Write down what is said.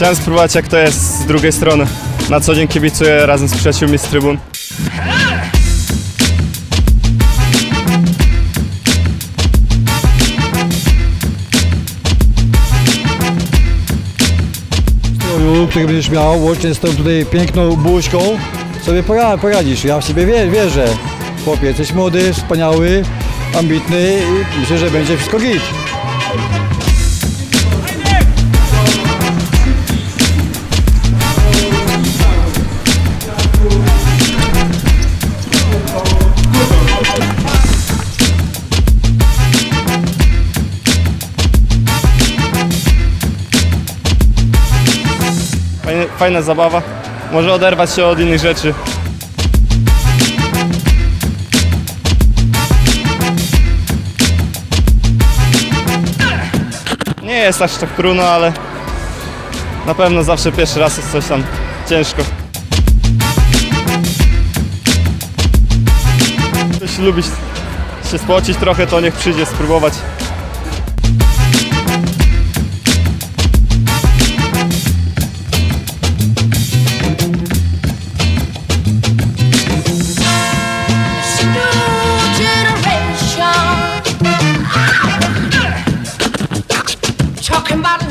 Chciałem spróbować jak to jest z drugiej strony. Na co dzień kibicuję razem z przyjaciółmi z trybun. stroju, który będziesz miał, łącznie z tą tutaj piękną buźką, sobie pora- poradzisz. Ja w siebie wie, wierzę. Chłopie, jesteś młody, wspaniały, ambitny i myślę, że będzie wszystko git. Fajne, fajna zabawa. Może oderwać się od innych rzeczy. Nie jest aż tak trudno, ale na pewno zawsze pierwszy raz jest coś tam ciężko. Ktoś lubi się spocić trochę, to niech przyjdzie spróbować. inviting